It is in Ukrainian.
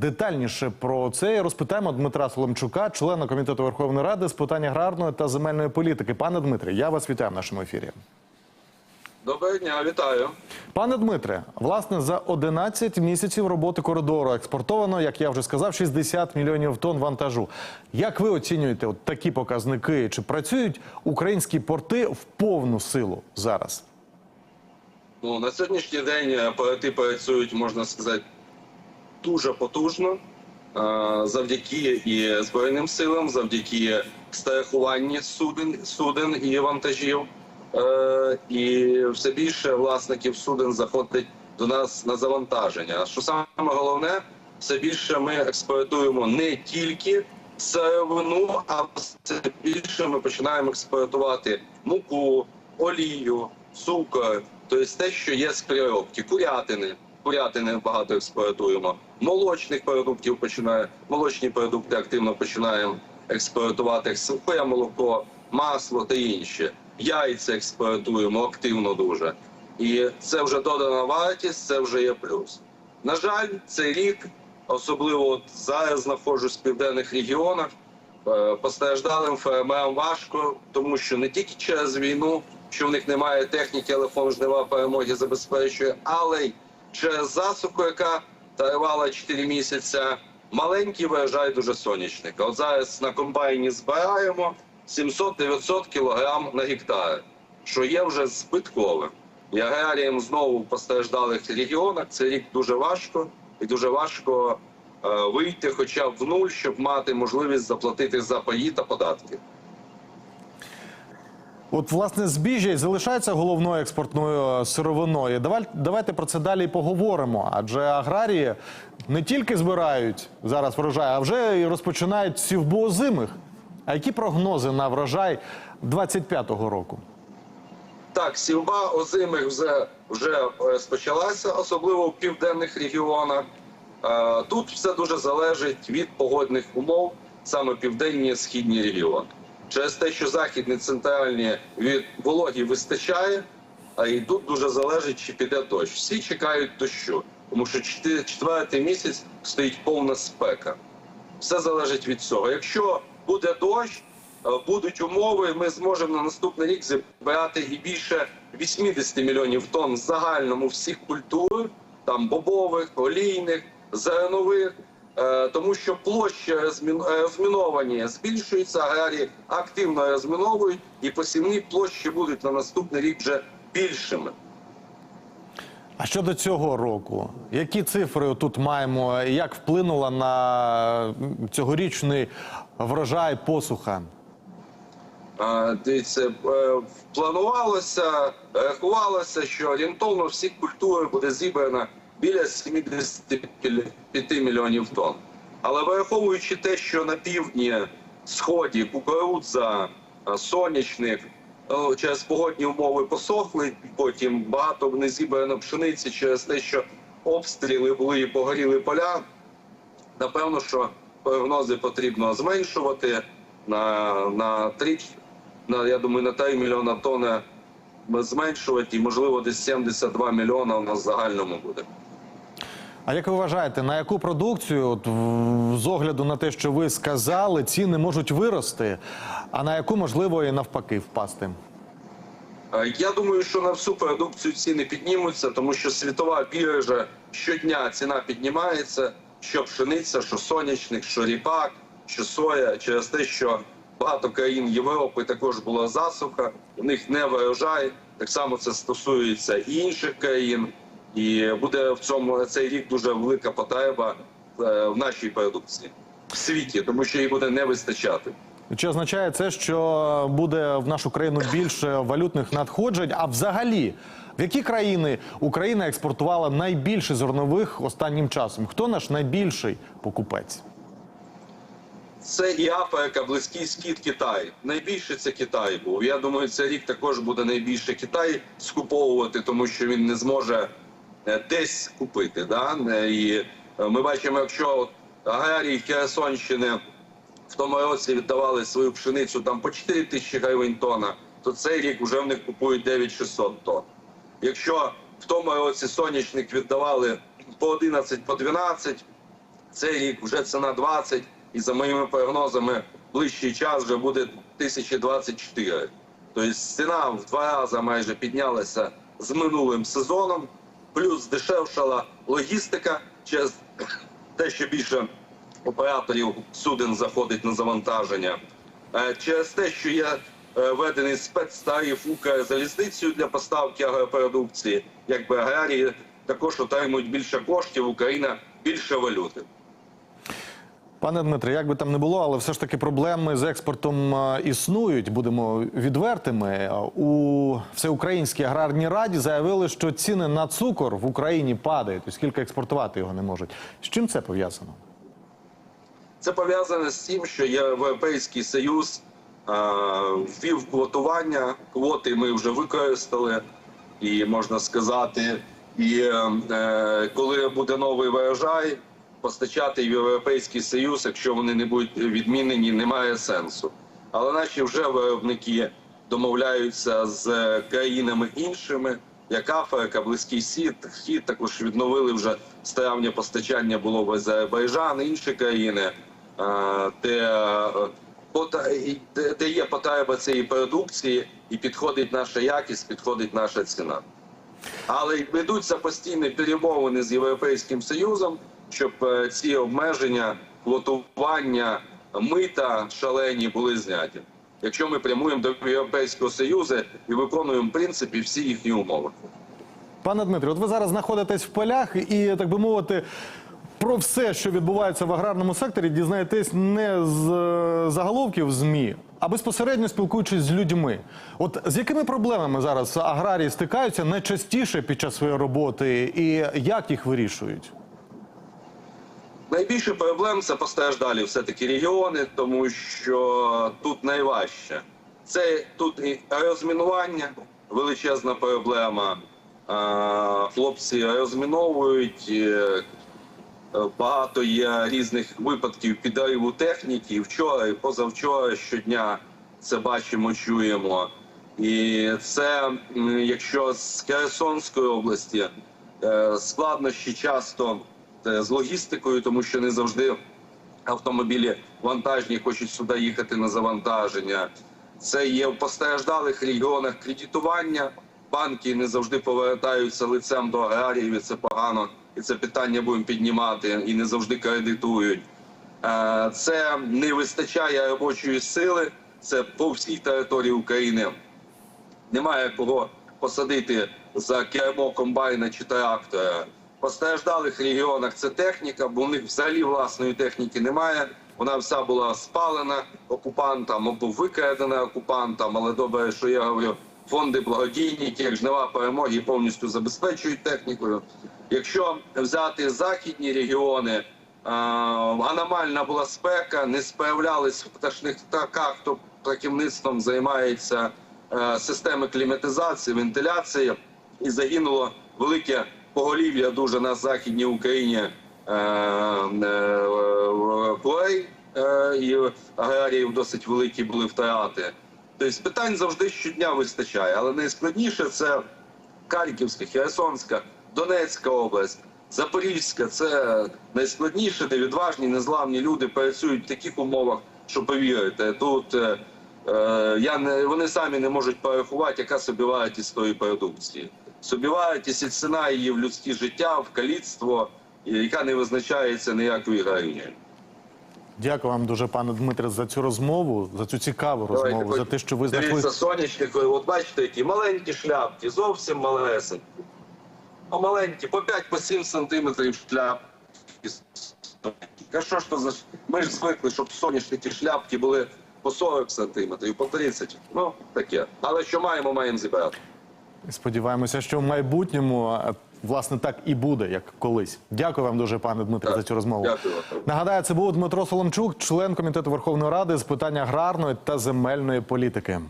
Детальніше про це розпитаємо Дмитра Соломчука, члена комітету Верховної Ради з питань аграрної та земельної політики. Пане Дмитре, я вас вітаю в нашому ефірі. Доброго дня, вітаю. Пане Дмитре, власне, за 11 місяців роботи коридору експортовано, як я вже сказав, 60 мільйонів тонн вантажу. Як ви оцінюєте от такі показники? Чи працюють українські порти в повну силу зараз? Ну на сьогоднішній день е, порти працюють, можна сказати, дуже потужно. е, Завдяки і Збройним силам, завдяки страхуванню суден, суден і вантажів. Е, І все більше власників суден заходить до нас на завантаження. Що саме головне, все більше ми експортуємо не тільки сировину, а все більше ми починаємо експортувати муку, олію, цукор, тобто те, що є з переробки, курятини. Курятини багато експортуємо. Молочних продуктів починає, молочні продукти активно починаємо експортувати, сухе молоко, масло та інші. Яйця експортуємо активно дуже. І це вже додана вартість, це вже є плюс. На жаль, цей рік, особливо от зараз знаходжусь в південних регіонах, Е, Постраждалим фермерам важко, тому що не тільки через війну, що в них немає техніки, але фонд жнива перемоги забезпечує, але й через засуху, яка тривала 4 місяці. Маленький врожай дуже сонячника. От зараз на комбайні збираємо 700-900 кілограм на гектар, що є вже збитковим. І аграріям знову в постраждалих регіонах цей рік дуже важко і дуже важко е, вийти хоча б в нуль, щоб мати можливість заплатити за паї та податки. От, власне, збіжжя й залишається головною експортною е, сировиною. Давай, давайте про це далі поговоримо. Адже аграрії не тільки збирають зараз врожай, а вже й розпочинають сівбу озимих. А які прогнози на врожай 25-го року? Так, сівба озимих вже, вже е, спочалася, особливо в південних регіонах. Е, Тут все дуже залежить від погодних умов, саме південні і східні регіони. Через те, що західні центральні від вологі вистачає, а і тут дуже залежить, чи піде дощ. Всі чекають дощу, тому що четвертий місяць стоїть повна спека. Все залежить від цього. Якщо буде дощ, е, будуть умови, ми зможемо на наступний рік збирати і більше 80 мільйонів тонн в загальному всіх культур, там бобових, олійних, зернових. Е, Тому що площі розмін- е, розміновані збільшуються, аграрії активно розміновують, і посівні площі будуть на наступний рік вже більшими. А щодо цього року, які цифри тут маємо? і Як вплинула на цьогорічний врожай посуха? А, Дивіться, е, планувалося, рахувалося, що орієнтовно всі культури буде зібрано біля 75 мільйонів тонн. Але враховуючи те, що на півдні сході кукурудза, е, сонячник е, через погодні умови посохли, потім багато не зібрано пшениці через те, що обстріли були і погоріли поля. Напевно, що прогнози потрібно зменшувати на, на 3, на, я думаю, на 3 мільйона тонн зменшувати, і можливо десь 72 мільйона у нас загальному буде. А як ви вважаєте, на яку продукцію, от, з огляду на те, що ви сказали, ціни можуть вирости, а на яку можливо і навпаки впасти? Е, Я думаю, що на всю продукцію ціни піднімуться, тому що світова біржа щодня ціна піднімається, що пшениця, що сонячник, що ріпак, що соя, через те, що багато країн Європи також була засуха, у них не врожай. Так само це стосується і інших країн, і буде в цьому цей рік дуже велика потреба е, в нашій продукції в світі, тому що її буде не вистачати. Чи означає це, що буде в нашу країну більше валютних надходжень? А взагалі, в які країни Україна експортувала найбільше зернових останнім часом? Хто наш найбільший покупець? Це і Африка, близький схід Китай. Найбільше це Китай був. Я думаю, цей рік також буде найбільше Китай скуповувати, тому що він не зможе десь купити. Да? Е, І е, ми бачимо, якщо аграрії Херсонщини в тому році віддавали свою пшеницю там по 4 тисячі гривень тонна, то цей рік вже в них купують 9600 тонн. Якщо в тому році сонячник віддавали по 11, по 12, Цей рік вже ціна 20, і за моїми прогнозами, ближчий час вже буде 1024. Тобто ціна в два рази майже піднялася з минулим сезоном, плюс здешевшала логістика через те, що більше операторів суден заходить на завантаження. Е, Через те, що є е, введений спецтариф Укрзалізницею для поставки агропродукції, якби аграрії також отримують більше коштів, Україна більше валюти. Пане Дмитре, як би там не було, але все ж таки проблеми з експортом е, існують. Будемо відвертими. Е, У всеукраїнській аграрній раді заявили, що ціни на цукор в Україні падають, оскільки експортувати його не можуть. З чим це пов'язано? Це пов'язане з тим, що Європейський Союз е, ввів квотування. Квоти ми вже використали, і можна сказати, і коли буде новий врожай, постачати в Європейський Союз, якщо вони не будуть відмінені, немає сенсу. Але наші вже виробники домовляються з країнами іншими, як Африка, Близький Схід, Схід також відновили вже з травня постачання було в Азербайджан, інші країни, де, де, є потреба цієї продукції, і підходить наша якість, підходить наша ціна. Але ведуться постійні перемовини з Європейським Союзом, щоб е, ці обмеження, квотування, мита шалені були зняті. Якщо ми прямуємо до Європейського Союзу і виконуємо в принципі всі їхні умови. Пане Дмитре, от ви зараз знаходитесь в полях і, так би мовити, про все, що відбувається в аграрному секторі, дізнаєтесь не з е, заголовків ЗМІ, а безпосередньо спілкуючись з людьми. От з якими проблемами зараз аграрії стикаються найчастіше під час своєї роботи, і як їх вирішують? Найбільше проблем це постраждалі все-таки регіони, тому що тут найважче. Це тут і розмінування, величезна проблема. Хлопці розміновують. е, Багато є різних випадків підриву техніки. Вчора і позавчора щодня це бачимо, чуємо. І це, якщо з Херсонської області е, складнощі часто з логістикою, тому що не завжди автомобілі вантажні хочуть сюди їхати на завантаження. Це є в постраждалих регіонах кредитування. Банки не завжди повертаються лицем до аграріїв. і Це погано, і це питання будемо піднімати і не завжди кредитують. Е, Це не вистачає робочої сили. Це по всій території України немає кого посадити за кермо комбайна чи трактора. Постраждалих регіонах це техніка, бо в них взагалі власної техніки немає. Вона вся була спалена окупантам або викрадена окупантам. Але добре, що я говорю, фонди благодійні, як жнива перемоги повністю забезпечують технікою. Якщо взяти західні регіони, е, аномальна була спека, не справлялись в пташних птаках, хто птахівництвом займається е, системи кліматизації, вентиляції, і загинуло велике поголів'я дуже на західній Україні е, е, е, і аграріїв досить великі були втрати. Тобто питань завжди щодня вистачає, але найскладніше це Харківська, Херсонська, Донецька область, Запорізька це найскладніше, де відважні, незламні люди працюють в таких умовах, що повірите, тут е, е, я не вони самі не можуть порахувати, яка собівартість тої продукції. Собівартість і ціна її в людське життя, в каліцтво, яка не визначається ніякою гривнею. Дякую вам дуже, пане Дмитре, за цю розмову, за цю цікаву Давайте розмову, за те, що ви знайшли. Дивіться, соняшник, от бачите, які маленькі шляпки, зовсім малесенькі. А маленькі, по 5-7 сантиметрів шляпки. А що ж то за Ми ж звикли, щоб соняшники шляпки були по 40 сантиметрів, по 30. Ну, таке. Але що маємо, маємо зібрати. Сподіваємося, що в майбутньому е, власне так і буде, як колись. Дякую вам дуже, пане Дмитре, за цю розмову. дякую. Нагадаю, це був Дмитро Соломчук, член комітету Верховної Ради з питань аграрної та земельної політики.